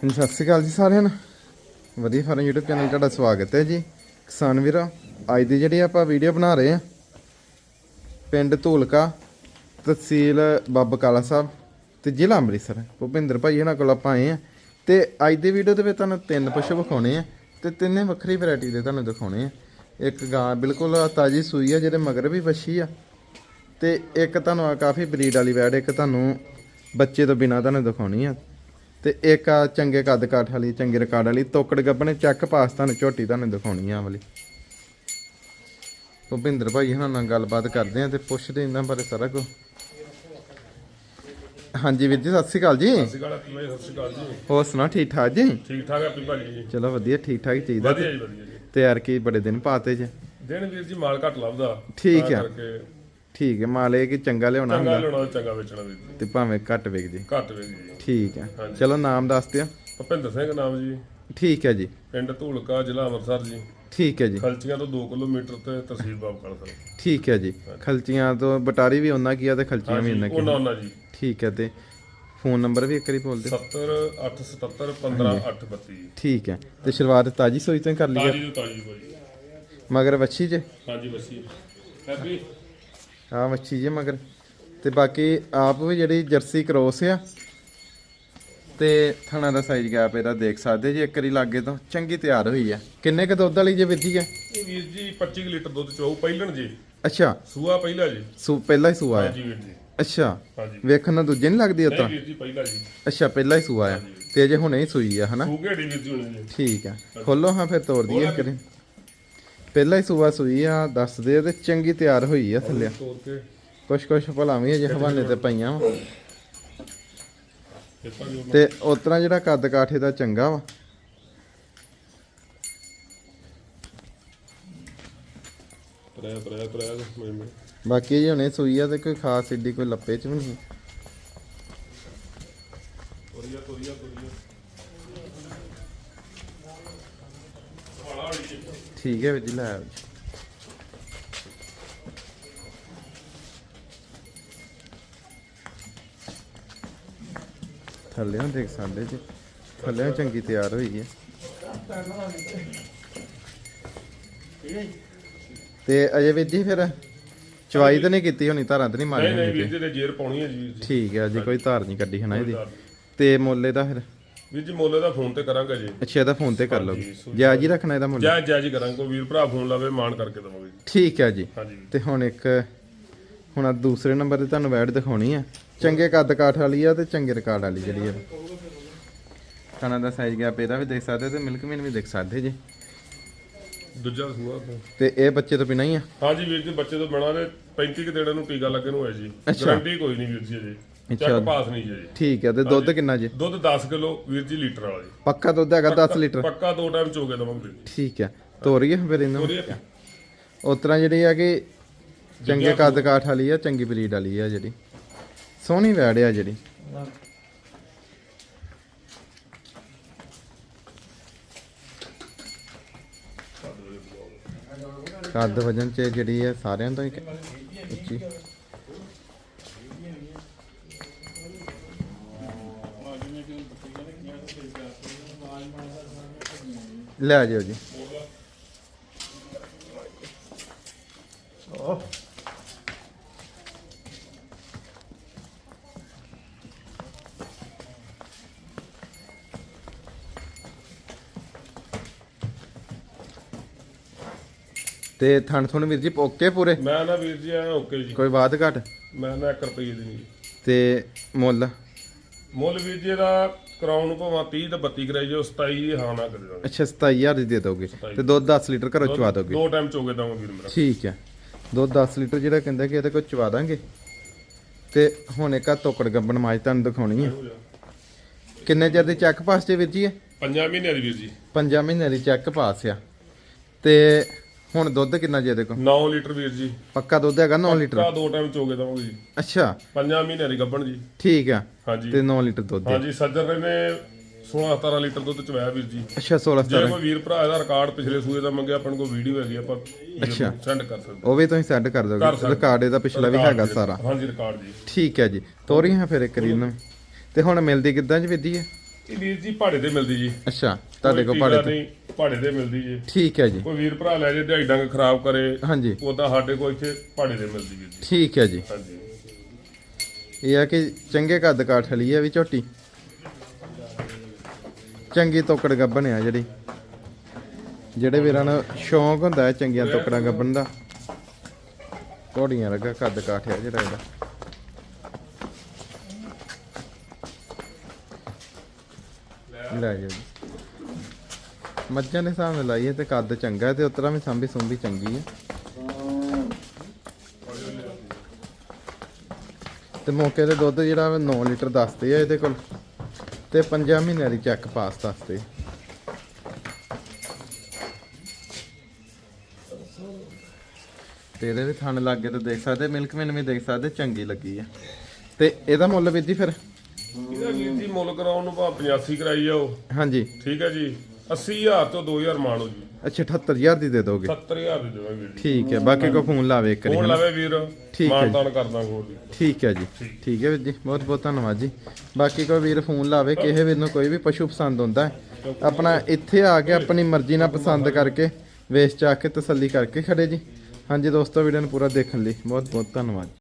ਹਾਂਜੀ, ਸਤਿ ਸ਼੍ਰੀ ਅਕਾਲ ਜੀ ਸਾਰਿਆਂ ਨੂੰ। ਵਧੀਆ ਫਾਰਮ YouTube ਚੈਨਲ ਤੁਹਾਡਾ ਸਵਾਗਤ ਹੈ ਜੀ। ਕਿਸਾਨ ਵੀਰੋ, ਅੱਜ ਦੀ ਜਿਹੜੀ ਆਪਾਂ ਵੀਡੀਓ ਬਣਾ ਰਹੇ ਆ ਪਿੰਡ ਧੂਲਕਾ, ਤਹਿਸੀਲ ਬਾਬਾ ਕਾਲਾ ਸਾਹਿਬ ਤੇ ਜ਼ਿਲ੍ਹਾ ਅੰਮ੍ਰਿਤਸਰ। ਭੁਪਿੰਦਰ ਭਾਈ ਇਹਨਾਂ ਕੋਲ ਆਪਾਂ ਆਏ ਆ ਤੇ ਅੱਜ ਦੀ ਵੀਡੀਓ ਦੇ ਵਿੱਚ ਤੁਹਾਨੂੰ ਤਿੰਨ ਪਸ਼ੂ ਵਿਖਾਉਣੇ ਆ ਤੇ ਤਿੰਨੇ ਵੱਖਰੀ ਵੈਰਾਈਟੀ ਦੇ ਤੁਹਾਨੂੰ ਦਿਖਾਉਣੇ ਆ। ਇੱਕ ਗਾਂ ਬਿਲਕੁਲ ਤਾਜੀ ਸੂਈ ਆ, ਜਿਹਦੇ ਮਗਰ ਵੀ ਵੱਛੀ ਆ ਤੇ ਇੱਕ ਤੁਹਾਨੂੰ ਕਾਫੀ ਬਰੀਡ ਵਾਲੀ ਵੈੜ ਇੱਕ ਤੁਹਾਨੂੰ ਬੱਚੇ ਤੋਂ ਬਿਨਾ ਤੁਹਾਨੂੰ ਦਿਖਾਉਣੀ ਆ। ਤੇ ਇੱਕ ਆ ਚੰਗੇ ਕੱਦ ਕਾਠ ਵਾਲੀ ਚੰਗੇ ਰਿਕਾਰਡ ਵਾਲੀ ਤੋਕੜ ਗੱਬਣੇ ਚੱਕ ਪਾਸ ਤੁਹਾਨੂੰ ਝੋਟੀ ਤੁਹਾਨੂੰ ਦਿਖਾਉਣੀ ਆ ਵਾਲੀ। ਭੁਪਿੰਦਰ ਭਾਈ ਇਹਨਾਂ ਨਾਲ ਗੱਲਬਾਤ ਕਰਦੇ ਆ ਤੇ ਪੁੱਛਦੇ ਇਹਨਾਂ ਬਾਰੇ ਸਾਰਾ ਕੁਝ ਹਾਂਜੀ ਵੀਰ ਜੀ ਸਤਿ ਸ਼੍ਰੀ ਅਕਾਲ ਜੀ। ਸਤਿ ਸ਼੍ਰੀ ਅਕਾਲ ਆਪੀ ਭਾਈ ਸਤਿ ਸ਼੍ਰੀ ਅਕਾਲ ਜੀ। ਹੋਰ ਸੁਣਾ ਠੀਕ ਠਾਕ ਜੀ? ਠੀਕ ਠਾਕ ਆਪੀ ਭਾਜੀ ਜੀ। ਚਲੋ ਵਧੀਆ ਠੀਕ ਠਾਕ ਚਾਹੀਦਾ। ਵਧੀਆ ਜੀ ਵਧੀਆ ਜੀ। ਤੇ ਯਾਰ ਕੀ ਬੜੇ ਦਿਨ ਪਾਤੇ ਜੇ? ਦਿਨ ਵੀਰ ਜੀ ਮਾਲ ਘੱਟ ਲੱਭਦਾ। ਠੀਕ ਤਾਂ ਆ। ਕਰਕੇ ਠੀਕ ਹੈ ਮਾਲ ਇਹ ਕਿ ਚੰਗਾ ਲਿਆਉਣਾ ਚੰਗਾ ਹੁੰਦਾ। ਲੈਣਾ ਚੰਗਾ ਵੇਚਣਾ ਵੀਰ ਜੀ ਤੇ ਭਾਵੇਂ ਘੱਟ ਵਿਕ ਜੇ। ਘੱਟ ਵੇਚ ਜੀ। ਠੀਕ ਹੈ। ਹਾਂਜੀ। ਚਲੋ ਨਾਮ ਦੱਸ ਦਿਓ। ਭਪਿੰਦਰ ਸਿੰਘ ਨਾਮ ਜੀ। ਠੀਕ ਹੈ ਜੀ। ਪਿੰਡ ਧੂਲਕਾ ਜ਼ਿਲ੍ਹਾ ਅੰਮ੍ਰਿਤਸਰ ਜੀ। ਠੀਕ ਹੈ ਜੀ। ਖਲਚੀਆਂ ਤੋਂ 2 ਕਿਲੋਮੀਟਰ ਤੇ ਤਹਿਸੀਲ ਬਾਬਕਲ ਸਰ ਠੀਕ ਹੈ ਜੀ। ਖਲਚੀਆਂ ਤੋਂ ਬਟਾਰੀ ਵੀ ਉਹਨਾਂ ਕੀ ਆ ਤੇ ਖਲਚੀਆਂ ਵੀ ਉਹਨਾਂ ਕੀ ਉਹਨਾਂ ਉਹਨਾਂ ਜੀ। ਠੀਕ ਹੈ ਤੇ ਫੋਨ ਨੰਬਰ ਵੀ ਇੱਕ ਵਾਰੀ ਬੋਲ ਦਿਓ। 70 877 15 832 ਜੀ ਠੀਕ ਹੈ। ਤੇ ਸ਼ੁਰੂਆਤ ਤਾਜੀ ਸੋਈ ਤੋਂ ਹੀ ਕਰ ਲਈਏ। ਤਾਜੀ ਤੋਂ ਤਾਜੀ ਕੋਈ ਮਗਰ ਵੱਛੀ ਜੇ। ਹਾਂਜੀ ਵਸੀ ਹੈਪੀ? ਆ ਵੱਛੀ ਜੇ ਮਗਰ। ਤੇ ਬਾਕੀ ਆਪ ਵੀ ਜਿਹੜੀ ਜਰਸੀ ਕ੍ਰੋਸ ਆ ਤੇ ਥਣਾ ਦਾ ਸਾਈਜ਼ ਗੈਪ ਇਹਦਾ ਦੇਖ ਸਕਦੇ ਜੀ ਇੱਕ ਵਾਰੀ ਲਾਗੇ ਤੋਂ। ਚੰਗੀ ਤਿਆਰ ਹੋਈ ਆ। ਕਿੰਨੇ ਕ ਦੁੱਧ ਵਾਲੀ ਜੇ ਵਿੱਧੀ ਆ? ਇਹ ਵੀਰ ਜੀ 25 ਕੁ ਲੀਟਰ ਦੁੱਧ ਚੋਊ ਪਹਿਲਣ ਜੀ। ਅੱਛਾ। ਸੂਆ ਪਹਿਲਾ ਜੀ। ਸੂ ਪਹਿਲਾ ਹੀ ਸੂਆ ਆ। ਹਾਂਜੀ ਵੀਰ ਜੀ। ਅੱਛਾ। ਹਾਂਜੀ। ਵੇਖਣ ਨੂੰ ਦੂਜੇ ਨਹੀਂ ਲੱਗਦੀ ਨਹੀਂ ਉਤਰਾ ਵੀਰ ਜੀ ਪਹਿਲਾ ਜੀ। ਅੱਛਾ ਪਹਿਲਾ ਹੀ ਸੂਆ ਆ। ਤੇ ਅਜੇ ਹੁਣੇ ਹੀ ਸੂਈ ਆ ਹਨਾ? ਵੀਰ ਜੀ ਹੋਣੀ ਜੀ। ਠੀਕ ਆ। ਖੋਲੋ ਹਾਂ ਫਿਰ ਤੋੜ ਦਈਏ ਕਰੇ ਪਹਿਲਾ ਹੀ ਸੂਆ ਸੂਈ ਆ ਦੱਸ ਦੇ ਤੇ ਚੰਗੀ ਤਿਆਰ ਹੋਈ ਆ ਥੱਲੇ। ਤੋੜ ਕੇ। ਕੁਛ ਕੁਛ ਭਲਾ ਵੀ ਅਜੇ ਹਵਾਲੇ ਤੇ ਪਈਆਂ ਵਾ। ਤੇ ਉਤਰਾ ਜਿਹੜਾ ਕੱਦ ਕਾਠੇ ਦਾ ਚੰਗਾ ਵਾ। ਬਾਕੀ ਜੇ ਹੁਣੇ ਸੂਈ ਆ ਤੇ ਕੋਈ ਖਾਸ ਏਡੀ ਕੋਈ ਲੱਪੇ ਚ ਵੀ ਨਹੀਂ। ਤੋਰੀਆ ਤੋਰੀਆ ਤੋਰੀਆ। ਠੀਕ ਹੈ ਵੀਰ ਜੀ ਲੈ ਆਓ ਜੀ। ਥੱਲੇ ਨੂੰ ਦੇਖ ਸਾਡੇ ਜੀ ਥੱਲੇ ਚੰਗੀ ਤਿਆਰ ਹੋਈ ਹੈ। ਤੇ ਅਜੇ ਵੀਰ ਜੀ ਫਿਰ ਚਵਾਈ ਤਾਂ ਨਹੀਂ ਕੀਤੀ ਹੋਣੀ ਧਾਰਾਂ ਤਾਂ ਨਹੀਂ ਨਹੀਂ ਨਹੀਂ ਮਾਰੀ ਵੀਰ ਜੀ ਨੇ ਜੇਰ ਪਾਉਣੀ ਹੈ ਜੀ। ਵੀਰ ਜੀ ਠੀਕ ਹੈ ਅਜੇ ਕੋਈ ਧਾਰ ਨਹੀਂ ਕੱਢੀ ਹਨਾ ਇਹਦੀ। ਤੇ ਮੁੱਲ ਇਹਦਾ ਫਿਰ? ਵੀਰ ਜੀ ਮੁੱਲ ਦਾ ਫੋਨ ਤੇ ਕਰਾਂਗੇ ਜੀ। ਅੱਛਾ ਇਹਦਾ ਫੋਨ ਤੇ ਕਰ ਲਓਗੇ ਜਾਇਜ਼ ਹੀ ਰੱਖਣਾ ਇਹਦਾ ਮੁੱਲ? ਜੈ ਜੈ ਜੀ ਕਰਾਂਗੇ। ਕੋਈ ਵੀਰ ਭਰਾ ਫੋਨ ਲਾਵੇ ਮਾਨ ਕਰਕੇ ਦਵਾਂਗੇ ਜੀ। ਠੀਕ ਹੈ ਜੀ। ਤੇ ਹੁਣ ਇੱਕ ਹੁਣ ਆਹ ਦੂਸਰੇ ਨੰਬਰ ਤੇ ਤੁਹਾਨੂੰ ਵੈਡ ਦਿਖਾਉਣੀ ਆ। ਚੰਗੇ ਕੱਦ ਕਾਠ ਵਾਲੀ ਆ ਤੇ ਚੰਗੇ ਰਿਕਾਰਡ ਵਾਲੀ ਜਿਹੜੀ ਆ। ਖਾਣਾ ਦਾ ਸਾਈਜ਼ ਗਿਆ ਇਹਦਾ ਵੀ ਦੇਖ ਸਕਦੇ ਤੇ ਮਿਲਕ ਮੀਨ ਵੀ ਦੇਖ ਸਕਦੇ ਜੀ। ਦੂਜਾ ਸੂਆ। ਤੇ ਇਹ ਬੱਚੇ ਤੋਂ ਬਿਨਾਂ ਹੀ ਆ? ਹਾਂਜੀ ਵੀਰ ਜੀ ਬੱਚੇ ਤੋਂ ਬਣਾ ਦੇ 35 ਕਿ ਦਿਨਾਂ ਨੂੰ ਟੀਕਾ ਲੱਗੇ ਨੂੰ ਹੋਇਆ ਜੀ। ਗਾਰੰਟੀ ਕੋਈ ਨਹੀਂ ਵੀਰ ਜੀ ਅੱਛਾ। ਚੈੱਕ ਪਾਸ ਨਹੀਂ ਜੀ। ਠੀਕ ਹੈ ਤੇ ਦੁੱਧ ਕਿੰਨਾ ਜੀ? ਦੁੱਧ 10 ਕਿਲੋ ਵੀਰ ਜੀ ਲੀਟਰ ਵਾਲਾ ਜੀ। ਪੱਕਾ ਦੁੱਧ ਹੈਗਾ 10 ਲੀਟਰ? ਪੱਕਾ ਦੋ ਟਾਈਮ ਚੋਗੇ ਦਵਾਂਗੇ ਜੀ। ਠੀਕ ਹੈ ਤੋਰੀਏ ਫਿਰ ਇਹਨੂੰ? ਉਸ ਤਰ੍ਹਾਂ ਜਿਹੜੀ ਆ ਕਿ ਚੰਗੇ ਕੱਦ ਕਾਠ ਵਾਲੀ ਆ ਚੰਗੀ ਬਰੀਡ ਵਾਲੀ ਆ ਜਿਹੜੀ। ਸੋਹਣੀ ਵੈੜ ਆ ਜਿਹੜੀ। ਕੱਦ ਵਜਨ ਚ ਜਿਹੜੀ ਹੈ ਸਾਰਿਆਂ ਤੋਂ ਹੀ ਕ- ਉੱਚੀ। ਲੈ ਜਾਓ ਜੀ। ਤੇ ਥਣ ਥਣ ਵੀਰ ਜੀ ਓਕੇ ਪੂਰੇ? ਮੈਂ ਨਾ ਵੀਰ ਜੀ ਆ ਓਕੇ ਜੀ। ਕੋਈ ਬਾਤ ਘਟ? ਮੈਂ ਨਾ 1 ਰੁਪਏ ਦੀ ਨਹੀਂ। ਤੇ ਮੁੱਲ? ਮੁੱਲ ਵੀਰ ਜੀ ਦਾ ਕਰਾਉਣ ਨੂੰ ਭਾਵੇਂ 30 ਤੇ 32 ਕਰਾਈ ਜੋ 27 ਦੀ ਹਾਂ ਨਾ ਕਰ ਦਾਂਗੇ ਅੱਛਾ 27000 ਦੀ ਦੇ ਦੋਗੇ ਤੇ ਦੁੱਧ 10 ਲੀਟਰ ਘਰੋਂ ਚਵਾ ਦੋਗੇ। ਦੋ ਟਾਈਮ ਚੋਗੇ ਦਵਾਂਗੇ ਵੀਰ ਮੇਰਾ। ਠੀਕ ਹੈ ਦੁੱਧ 10 ਲੀਟਰ ਜਿਹੜਾ ਕਹਿੰਦਾ ਕਿ ਇਹਦੇ ਕੋਲ ਚਵਾ ਦਾਂਗੇ। ਤੇ ਹੁਣ ਇੱਕ ਆ ਤੋਕੜ ਗੱਬਣ ਮਾਜ ਤੁਹਾਨੂੰ ਦਿਖਾਉਣੀ ਹੈ ਕਿੰਨੇ ਚਿਰ ਦੀ ਚੱਕ ਪਾਸ ਤੇ ਵੀਰ ਜੀ ਇਹ? ਪੰਜਾਂ ਮਹੀਨਿਆਂ ਦੀ ਵੀਰ ਜੀ। ਪੰਜਾਂ ਮਹੀਨਿਆਂ ਦੀ ਚੱਕ ਪਾਸ ਆ। ਤੇ ਹੁਣ ਦੁੱਧ ਕਿੰਨਾ ਜੀ ਇਹਦੇ ਕੋਲ? 9 ਲੀਟਰ ਵੀਰ ਜੀ। ਪੱਕਾ ਦੁੱਧ ਹੈਗਾ 9 ਲੀਟਰ? ਕਾ ਦੋ ਟਾਈਮ ਚੋਗੇ ਦਵਾਂਗੇ ਜੀ। ਅੱਛਾ। ਪੰਜਾਂ ਮਹੀਨਿਆਂ ਦੀ ਗੱਭਣ ਜੀ। ਠੀਕ ਆ। ਹਾਂਜੀ। ਤੇ 9 ਲੀਟਰ ਦੁੱਧ। ਹਾਂਜੀ ਸੱਜਰ ਨੇ 16 17 ਲੀਟਰ ਦੁੱਧ ਚਵਾਇਆ ਵੀਰ ਜੀ। ਅੱਛਾ 16 ਜੇ 17 ਕੋਈ ਵੀਰ ਭਰਾ ਇਹਦਾ ਰਿਕਾਰਡ ਪਿਛਲੇ ਸੂਏ ਦਾ ਮੰਗਿਆ ਆਪਾਂ ਕੋਈ ਵੀਡੀਓ ਹੈਗੀ ਆਪਾਂ ਅੱਛਾ। ਸੈਂਡ ਕਰ ਸਕਦੇ ਉਹ ਵੀ ਤੁਸੀਂ ਸੈੱਡ ਕਰ ਦੋਗੇ। ਰਿਕਾਰਡ ਇਹਦਾ ਪਿਛਲਾ ਵੀ ਹੈਗਾ ਸਾਰਾ। ਹਾਂਜੀ ਰਿਕਾਰਡ ਜੀ। ਠੀਕ ਹੈ ਜੀ। ਤੋਰੀ ਹਾਂ ਫਿਰ ਇੱਕ ਰੀ ਨੂੰ। ਤੇ ਹੁਣ ਮਿਲਦੀ ਕਿੱਦਾਂ ਜੀ ਵਿਧੀ ਹੈ? ਇਹ ਵੀਰ ਜੀ ਪਹਾੜੇ ਤੇ ਮਿਲਦੀ ਜੀ। ਅੱਛਾ ਤੁਹਾਡੇ ਕੋਲ ਟੀਕਾ ਤੇ। ਪਹਾੜੇ ਤੇ ਮਿਲਦੀ ਜੀ। ਠੀਕ ਹੈ ਜੀ। ਕੋਈ ਵੀਰ ਭਰਾ ਲੈ ਜੇ ਦਿਹਾੜੀ ਡੰਗ ਖਰਾਬ ਕਰੇ ਹਾਂਜੀ। ਉਦਾਂ ਸਾਡੇ ਕੋਲ ਇੱਥੇ ਪਹਾੜੇ ਤੇ ਮਿਲਦੀ ਜੀ। ਠੀਕ ਹੈ ਜੀ। ਹਾਂਜੀ। ਇਹ ਆ ਕਿ ਚੰਗੇ ਕੱਦ ਕਾਠ ਵਾਲੀ ਆ ਵੀ ਝੋਟੀ। ਚੰਗੀ ਤੋਕੜ ਗੱਬਣ ਆ ਜਿਹੜੀ। ਜਿਹੜੇ ਵੀਰਾਂ ਨੂੰ ਸ਼ੌਂਕ ਹੁੰਦਾ ਹੈ ਚੰਗੀਆਂ ਤੋਕੜਾਂ ਗੱਬਣ ਦਾ। ਘੋੜੀਆਂ ਲੱਗਾ ਕੱਦ ਕਾਠ ਆ ਜਿਹੜਾ ਇਹਦਾ। ਲੈ ਜਾਓ ਜੀ। ਮੱਝਾਂ ਦੇ ਹਿਸਾਬ ਨਾਲ ਲਾਈਏ ਤੇ ਕੱਦ ਚੰਗਾ ਹੈ ਤੇ ਉਤਰਾ ਵੀ ਸੰਭੀ ਸੁੰਭੀ ਚੰਗੀ ਹੈ। ਤੇ ਮੌਕੇ ਤੇ ਦੁੱਧ ਜਿਹੜਾ 9 ਲੀਟਰ ਦੱਸਦੇ ਆ ਇਹਦੇ ਕੋਲ। ਤੇ 5 ਮਹੀਨਿਆਂ ਦੀ ਚੈੱਕ ਪਾਸ ਦੱਸਦੇ। ਤੇ ਇਹਦੇ ਵੀ ਥਣ ਲੱਗੇ ਤੇ ਦੇਖ ਸਕਦੇ ਮਿਲਕਮੈਨ ਵੀ ਦੇਖ ਸਕਦੇ, ਚੰਗੀ ਲੱਗੀ ਆ। ਤੇ ਇਹਦਾ ਮੁੱਲ ਵੀ ਜੀ ਫਿਰ? ਇਹਦਾ ਵੀਰ ਜੀ ਮੁੱਲ ਕਰਾਉਣ ਨੂੰ ਭਾ 85 ਕਰਾਈ ਜਾਓ। ਹਾਂਜੀ। ਠੀਕ ਹੈ ਜੀ 80000 ਤੋਂ 2000 ਮਾਣੋ ਜੀ। ਅੱਛਾ 78000 ਦੀ ਦੇ ਦੋਗੇ? 70000 ਦੇ ਦੇਵਾਂਗੇ ਵੀਰ ਜੀ। ਠੀਕ ਹੈ ਬਾਕੀ ਕੋ ਫੋਨ ਲਾਵੇ ਇੱਕ ਵਾਰੀ ਫੋਨ ਹਨਾ। ਲਾਵੇ ਵੀਰ ਠੀਕ ਹੈ ਮਾਨਤਾਨ ਕਰਦਾ ਹੋਰ ਜੀ। ਠੀਕ ਹੈ ਜੀ। ਠੀਕ। ਹੈ ਵੀਰ ਜੀ ਬਹੁਤ ਬਹੁਤ ਧੰਨਵਾਦ ਜੀ। ਬਾਕੀ ਕੋਈ ਵੀਰ ਫੋਨ ਲਾਵੇ ਕਿਸੇ ਵੀਰ ਨੂੰ ਕੋਈ ਵੀ ਪਸ਼ੂ ਪਸੰਦ ਹੁੰਦਾ ਹੈ ਆਪਣਾ ਇੱਥੇ ਆ ਕੇ ਆਪਣੀ ਮਰਜ਼ੀ ਨਾਲ ਪਸੰਦ ਕਰਕੇ ਵੇਚ ਚਾ ਕੇ ਤਸੱਲੀ ਕਰਕੇ ਖੜੇ ਜੀ। ਹਾਂਜੀ ਦੋਸਤੋ ਵੀਡੀਓ ਨੂੰ ਪੂਰਾ ਦੇਖਣ ਲਈ ਬਹੁਤ ਬਹੁਤ ਧੰਨਵਾਦ।